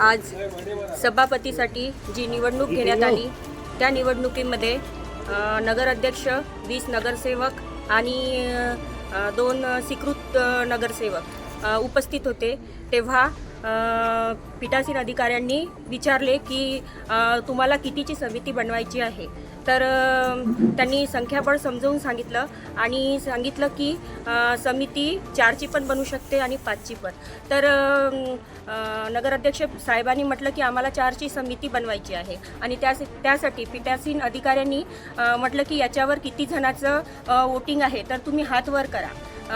आज सभापतीसाठी जी निवडणूक घेण्यात आली त्या निवडणुकीमध्ये नगराध्यक्ष वीस नगरसेवक आणि दोन स्वीकृत नगरसेवक उपस्थित होते. तेव्हा पीठासीन अधिकाऱ्यांनी विचारले की तुम्हाला कितीची समिती बनवायची आहे? तर त्यांनी संख्याबळ समजावून सांगितलं आणि सांगितलं की समिती चारची पण बनू शकते आणि पाचची पण. तर नगराध्यक्ष साहेबांनी म्हटलं की आम्हाला चारची समिती बनवायची आहे. आणि त्या त्यासाठी पीठासीन अधिकाऱ्यांनी म्हटलं की याच्यावर किती जणांचं वोटिंग आहे तर तुम्ही हात वर करा.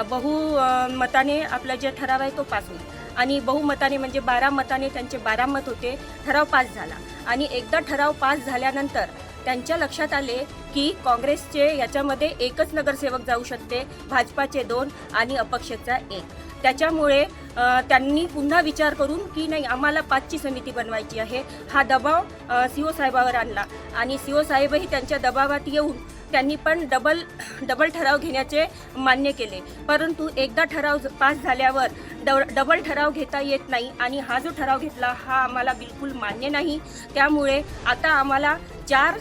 बहुमताने बहु मताने आपला जे ठराव आहे तो पास होईल. आणि बहुमताने म्हणजे बारा मताने त्यांचे बारा मत होते ठराव पास झाला. आणि एकदा ठराव पास झाल्यानंतर त्यांच्या लक्षात आले की काँग्रेसचे याच्यामध्ये एकच नगरसेवक जाऊ शकते भाजपाचे दोन आणि अपक्षचा एक. त्याच्यामुळे त्यांनी पुन्हा विचार करून की नाही आम्हाला पाचची समिती बनवायची आहे. हा दबाव सी ओ साहेबावर आणला. आणि सी ओ साहेबही त्यांच्या दबावात येऊन त्यांनी पण डबल डबल ठराव घेण्याचे मान्य केले. परंतु एकदा ठराव पास झाल्यावर डबल ठराव घेता येत नाही आणि हा जो ठराव घेतला हा आम्हाला बिलकुल मान्य नाही. त्यामुळे आता आम्हाला चार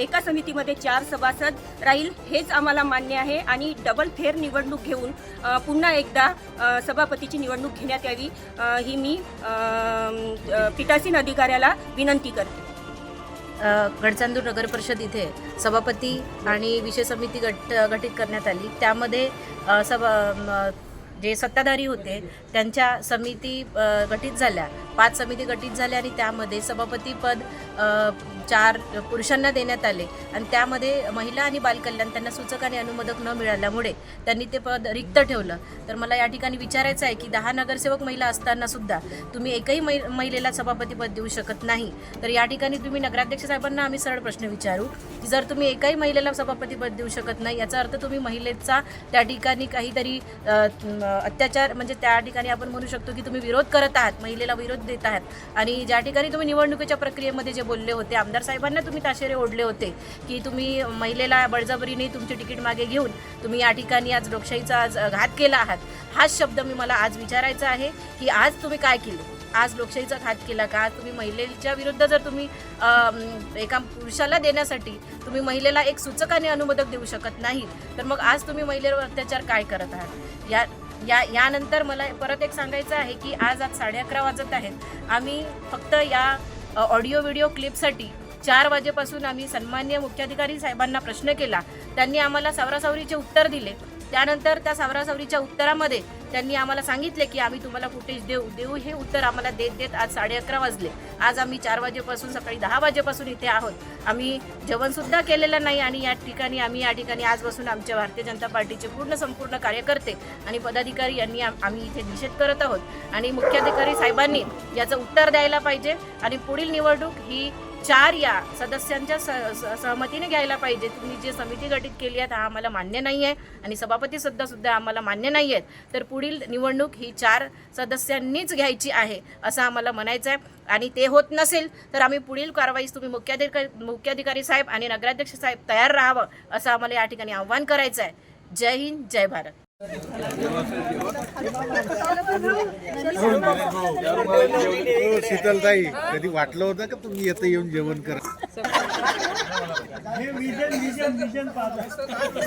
एका समितीमध्ये चार सभासद राहील हेच आम्हाला मान्य आहे आणि डबल फेर निवडणूक घेऊन पुन्हा एकदा सभापतीची निवडणूक घेण्यात यावी. ही मी पीठासीन अधिकाऱ्याला विनंती करते. गडचांदूर नगर परिषद इथे सभापती आणि विषय समिती गट गठीत करण्यात आली. त्यामध्ये सभा जे सत्ताधारी होते त्यांच्या समिती गठीत झाल्या. पाच समिती गठीत झाल्या आणि त्यामध्ये सभापतीपद चार पुरुषांना देण्यात आले. आणि त्यामध्ये महिला आणि बालकल्याण त्यांना सूचक आणि अनुमोदक न मिळाल्यामुळे त्यांनी ते पद रिक्त ठेवलं. तर मला या ठिकाणी विचारायचं आहे की दहा नगरसेवक महिला असताना सुद्धा तुम्ही एकही मै महिलेला सभापतीपद देऊ शकत नाही. तर या ठिकाणी तुम्ही नगराध्यक्ष साहेबांना आम्ही सरळ प्रश्न विचारू की जर तुम्ही एकाही महिलेला सभापतीपद देऊ शकत नाही याचा अर्थ तुम्ही महिलेचा त्या ठिकाणी काहीतरी अत्याचार म्हणजे त्या ठिकाणी आपण म्हणू शकतो की तुम्ही विरोध करत आहात महिलेला विरोध देत आहात. आणि ज्या ठिकाणी तुम्ही निवडणुकीच्या प्रक्रियेमध्ये जे बोलले होते आमदार साहेबांना तुम्ही ताशेरे ओढले होते की तुम्ही महिलेला बळजबरीने तुमची तिकीट मागे घेऊन तुम्ही या ठिकाणी आज लोकशाहीचा आज घात केला आहात. हाच शब्द मी मला आज विचारायचा आहे की आज तुम्ही काय केलं? आज लोकशाहीचा घात केला का? तुम्ही महिलेच्या विरुद्ध जर तुम्ही एका पुरुषाला देण्यासाठी तुम्ही महिलेला एक सूचकाने अनुमोदक देऊ शकत नाही तर मग आज तुम्ही महिलेवर अत्याचार काय करत आहात? या या यानंतर मला परत एक सांगायचं आहे की आज आज साडे अकरा वाजत आहेत. आम्ही फक्त या ऑडिओ व्हिडिओ क्लिपसाठी चार वाजेपासून आम्ही सन्मान्य मुख्याधिकारी साहेबांना प्रश्न केला. त्यांनी आम्हाला सावरासावरीचे उत्तर दिले. त्यानंतर त्या सावरासावरीच्या उत्तरामध्ये त्यांनी आम्हाला सांगितले की आम्ही तुम्हाला फुटेज देऊ. देऊ हे उत्तर आम्हाला देत देत आज साडे अकरा वाजले. आज आम्ही चार वाजेपासून सकाळी दहा वाजेपासून इथे आहोत. आम्ही जेवणसुद्धा केलेलं नाही आणि या ठिकाणी आम्ही या ठिकाणी आजपासून आमच्या भारतीय जनता पार्टीचे पूर्ण संपूर्ण कार्यकर्ते आणि पदाधिकारी यांनी आम्ही इथे निषेध करत आहोत. आणि मुख्याधिकारी साहेबांनी याचं उत्तर द्यायला पाहिजे आणि पुढील निवडणूक ही चार या सदस्यांच्या स सहमतीने घ्यायला पाहिजे. तुम्ही जे समिती गठीत केली आहे हा आम्हाला मान्य नाही आहे आणि सभापती सुद्धा सुद्धा आम्हाला मान्य नाही आहेत. तर पुढील निवडणूक ही चार सदस्यांनीच घ्यायची आहे असं आम्हाला म्हणायचं आहे. आणि ते होत नसेल तर आम्ही पुढील कारवाईस तुम्ही मुख्याधिकारी मुख्याधिकारी साहेब आणि नगराध्यक्ष साहेब तयार राहावं असं आम्हाला या ठिकाणी आव्हान करायचं आहे. जय हिंद जय भारत. शीतलताई कधी वाटलं होतं का तुम्ही येतं येऊन जेवण करा? पाहतो.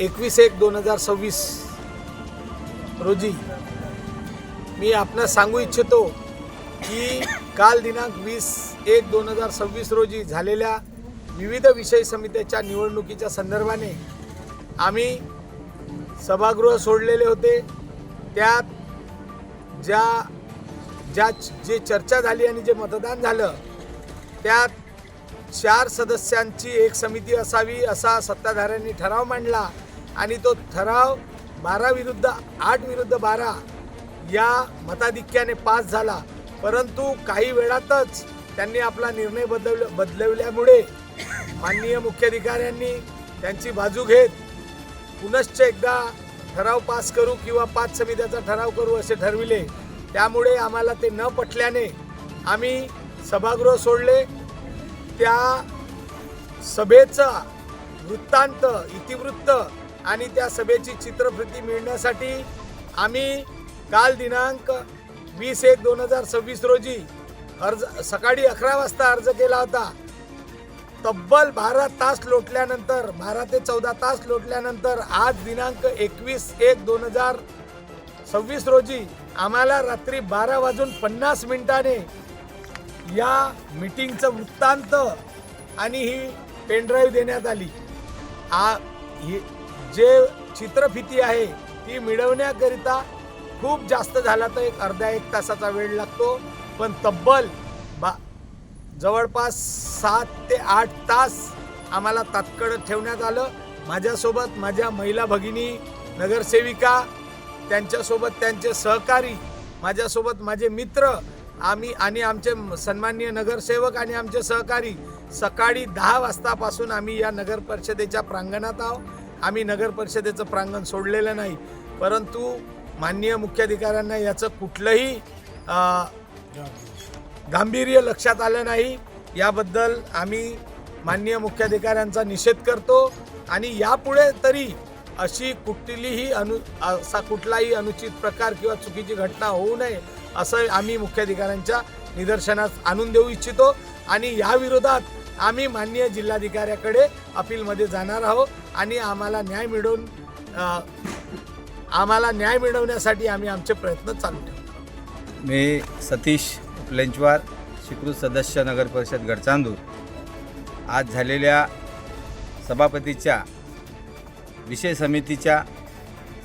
एकवीस एक दोन हजार सव्वीस रोजी मी आपणास सांगू इच्छितो की काल दिनांक वीस एक दोन हजार सव्वीस रोजी झालेल्या विविध विषय समित्याच्या निवडणुकीच्या संदर्भाने आम्ही सभागृह सोडलेले होते. त्यात ज्या ज्या जे चर्चा झाली आणि जे मतदान झालं त्यात चार सदस्यांची एक समिती असावी असा सत्ताधाऱ्यांनी ठराव मांडला आणि तो ठराव बारा विरुद्ध आठ विरुद्ध बारा या मताधिक्याने पास झाला. परंतु काही वेळातच त्यांनी आपला निर्णय बदल बदलवल्यामुळे माननीय मुख्याधिकाऱ्यांनी त्यांची बाजू घेत पुनश्च एकदा ठराव पास करू किंवा पाच समित्याचा ठराव करू असे ठरविले. त्यामुळे आम्हाला ते न पटल्याने आम्ही सभागृह सोडले. त्या सभेचा वृत्तांत इतिवृत्त आणि त्या सभेची चित्रप्रती मिळण्यासाठी आम्ही काल दिनांक वीस एक दोन हजार सव्वीस रोजी अर्ज सकाळी अकरा वाजता अर्ज केला होता. तब्बल बारा तास लोटल्यानंतर बारा ते चौदा तास लोटल्यानंतर आज दिनांक एकवीस एक दोन हजार सव्वीस रोजी आम्हाला रात्री बारा वाजून पन्नास मिनिटाने या मीटिंगचं वृत्तांत आणि ही पेनड्राईव्ह देण्यात आली. आ ही जे चित्रफिती आहे ती मिळवण्याकरिता खूप जास्त झाला तर एक अर्ध्या एक तासाचा वेळ लागतो. पण तब्बल बा जवळपास सात ते आठ तास आम्हाला तात्कळ ठेवण्यात आलं. माझ्यासोबत माझ्या महिला भगिनी नगरसेविका त्यांच्यासोबत त्यांचे सहकारी माझ्यासोबत माझे मित्र आम्ही आणि आमचे सन्माननीय नगरसेवक आणि आमचे सहकारी सकाळी दहा वाजतापासून आम्ही या नगर परिषदेच्या प्रांगणात आहोत आम्ही नगर परिषदेचं प्रांगण सोडलेलं नाही. परंतु माननीय मुख्याधिकाऱ्यांना याचं कुठलंही गांभीर्य लक्षात आलं नाही. याबद्दल आम्ही माननीय मुख्याधिकाऱ्यांचा निषेध करतो आणि यापुढे तरी अशी कुठलीही अनु असा कुठलाही अनुचित प्रकार किंवा चुकीची घटना होऊ नये असं आम्ही मुख्याधिकाऱ्यांच्या निदर्शनास आणून देऊ इच्छितो. आणि या विरोधात आम्ही माननीय जिल्हाधिकाऱ्याकडे अपीलमध्ये जाणार आहोत आणि आम्हाला न्याय मिळवून आम्हाला न्याय मिळवण्यासाठी आम्ही आमचे प्रयत्न चालू ठेवू मी सतीश लेंचवार स्वीकृत सदस्य नगर परिषद गडचांदूर. आज झालेल्या सभापतीच्या विषय समितीच्या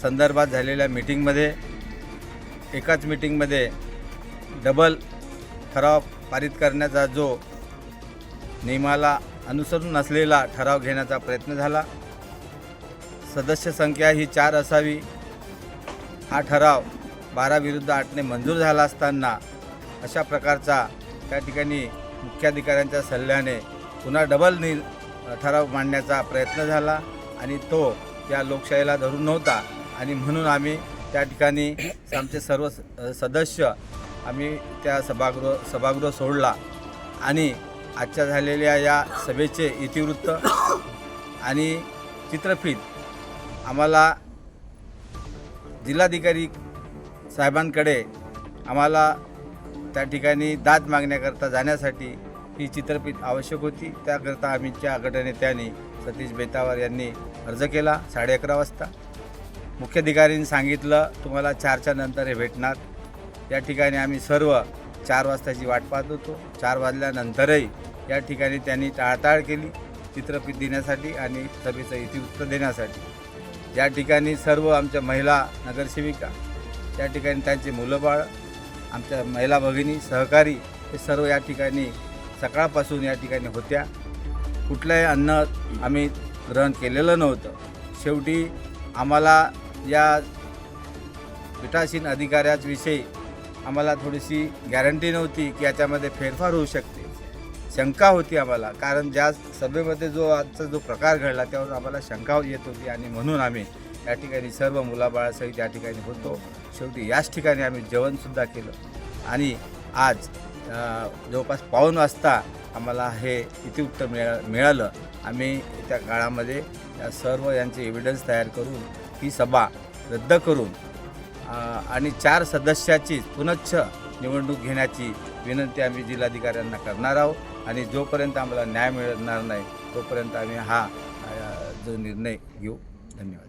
संदर्भात झालेल्या मीटिंगमध्ये एकाच मीटिंगमध्ये डबल ठराव पारित करण्याचा जो नियमाला अनुसरून नसलेला ठराव घेण्याचा प्रयत्न झाला. सदस्य संख्या ही चार असावी. हा ठराव बारा विरुद्ध आठने मंजूर झाला असताना अशा प्रकारचा त्या ठिकाणी मुख्याधिकाऱ्यांच्या सल्ल्याने पुन्हा डबल नि ठराव मांडण्याचा प्रयत्न झाला. आणि तो या लोकशाहीला धरून नव्हता. आणि म्हणून आम्ही त्या ठिकाणी आमचे सर्व स- सदस्य आम्ही त्या सभागृह सभागृह सोडला. आणि आजच्या झालेल्या या सभेचे इतिवृत्त आणि चित्रफित आम्हाला जिल्हाधिकारी साहेबांकडे आम्हाला त्या ठिकाणी दाद मागण्याकरता जाण्यासाठी ही चित्रफित आवश्यक होती. त्याकरता आम्हीच्या गटनेत्यांनी सतीश बेतावर यांनी अर्ज केला साडे अकरा वाजता. मुख्याधिकाऱ्यांनी सांगितलं तुम्हाला चारच्या नंतर हे भेटणार. या ठिकाणी आम्ही सर्व चार वाजताची वाट पाहत होतो. चार वाजल्यानंतरही या ठिकाणी त्यांनी टाळाटाळ केली चित्रफित देण्यासाठी आणि सभेचं इतिवृत्त देण्यासाठी. या ठिकाणी सर्व आमच्या महिला नगरसेविका त्या ठिकाणी त्यांचे मुलं बाळ आमच्या महिला भगिनी सहकारी हे सर्व या ठिकाणी सकाळपासून या ठिकाणी होत्या. कुठलंही अन्न आम्ही ग्रहण केलेलं नव्हतं. शेवटी आम्हाला या पीठासीन अधिकाऱ्याविषयी आम्हाला थोडीशी गॅरंटी नव्हती की याच्यामध्ये फेरफार होऊ शकते. शंका होती आम्हाला. कारण ज्या सभेमध्ये जो आजचा जो प्रकार घडला त्यावर आम्हाला शंका येत होती आणि म्हणून आम्ही या ठिकाणी सर्व मुलाबाळासहित या ठिकाणी होतो. शेवटी याच ठिकाणी आम्ही जेवणसुद्धा केलं. आणि आज जवळपास पाऊन वाजता आम्हाला हे इतिवृत्त मिळा मिळालं. आम्ही त्या काळामध्ये या सर्व यांचे एव्हिडन्स तयार करून ही सभा रद्द करून आणि चार सदस्याची पुनच्छ निवडणूक घेण्याची विनंती आम्ही जिल्हाधिकाऱ्यांना करणार आहोत. आणि जोपर्यंत आम्हाला न्याय मिळणार नाही तोपर्यंत आम्ही हा जो निर्णय घेऊ. धन्यवाद.